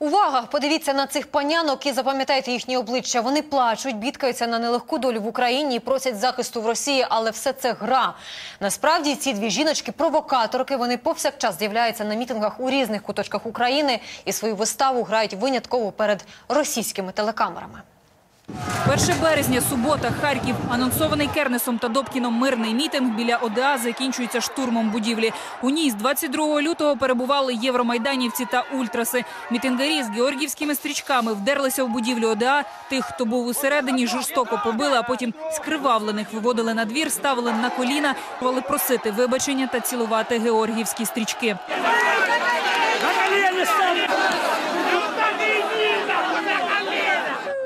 Увага! Подивіться на цих панянок і запам'ятайте їхні обличчя. Вони плачуть, бідкаються на нелегку долю в Україні і просять захисту в Росії, але все це гра. Насправді ці дві жіночки-провокаторки. Вони повсякчас з'являються на мітингах у різних куточках України і свою виставу грають винятково перед російськими телекамерами. 1 березня, субота, Харків. Анонсований Кернесом та Добкіном мирний мітинг біля ОДА закінчується штурмом будівлі. У ній з 22 лютого перебували євромайданівці та ультраси. Мітингарі з георгіївськими стрічками вдерлися в будівлю ОДА. Тих, хто був усередині, жорстоко побили, а потім скривавлених виводили на двір, ставили на коліна, провали просити вибачення та цілувати георгіївські стрічки.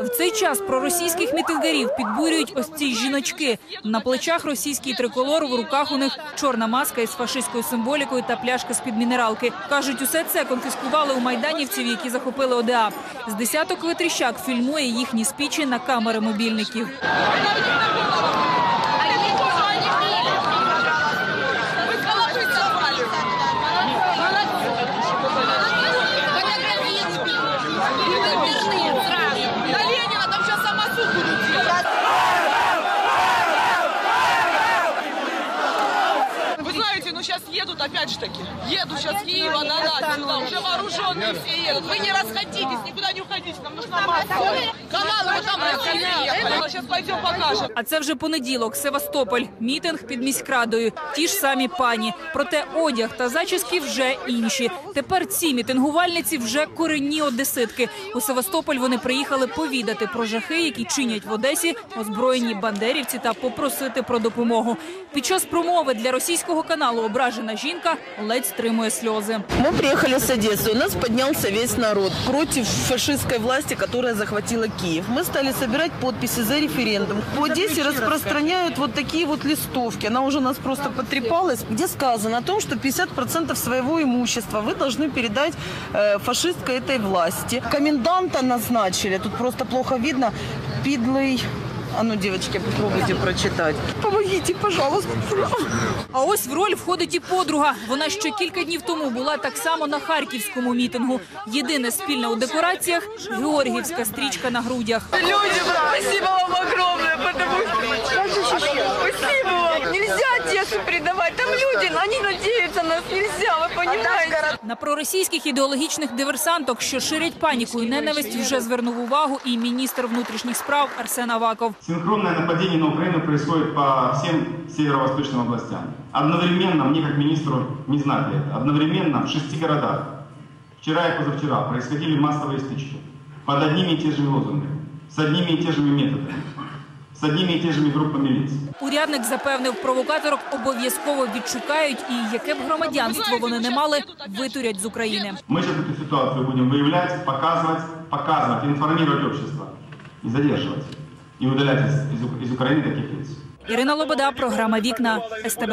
В цей час проросійських мітингарів підбурюють ось ці жіночки. На плечах російський триколор, в руках у них чорна маска із фашистською символікою та пляшка з-під мінералки. Кажуть, усе це конфіскували у майданівців, які захопили ОДА. З десяток витріщак фільмує їхні спічі на камери мобільників. На Ленина там сейчас самосуд будут делать. Вы знаете, ну сейчас едут опять же таки. Едут сейчас с Киева на нас. Туда уже вооруженные все едут. Вы не расходитесь, никуда не уходите. Нам нужна масса. Каналы мы там разъехали. Сейчас пойдем покажем. А це вже понеділок, Севастополь. Мітинг під міськрадою. Ті ж самі пані. Проте одяг та зачіски вже інші. Тепер ці мітингувальниці вже корінні одеситки. У Севастополь вони приїхали повідати про жахи, які чинять в Одесі озброєні бандерівці та попросити про допомогу. Під час промови для російського каналу ображена Одна жінка ледь стримує сльози. Ми приїхали з Одеси, У нас піднявся весь народ проти фашистської власті, яка захватила Київ. Ми стали збирати підписи за референдум. По Одесі розпространяють вот такі вот листовки. Вона вже нас просто потрепалась, де сказано о том, що 50% своего имущества ви должны передать э, фашистской этой власти. Коменданта назначили. Тут просто плохо видно. Підлий А ну, девочки, попробуйте прочитать. Помогите, пожалуйста. А ось в роль входить і подруга. Вона ще кілька днів тому була так само на харківському мітингу. Єдине спільне у декораціях георгіївська стрічка на грудях. Люди, спасибо вам огромное, потому что... Спасибо вам. Нельзя Одессу предавать. Там люди, они надеются на нас. Нельзя, вы понимаете? На проросійських ідеологічних диверсанток, що ширять паніку і ненависть, вже звернув увагу і міністр внутрішніх справ Арсен Аваков. Синхронное нападение на Украину происходит по всем северо-восточным областям. Одновременно, мне как министру не знать это, одновременно в шести городах, вчера и позавчера, происходили массовые стычки под одними и те же лозунгами, с одними и те же методами, с одними и те же группами лиц. Урядник запевнив, провокаторок обов'язково відшукають і яке б громадянство вони не мали, витурять з України. Мы сейчас эту ситуацию будем выявлять, показывать, показывать, информировать общество и задерживать, и удалять из, из, из Украины таких лиц. Ірина Лобода, програма Вікна СТБ.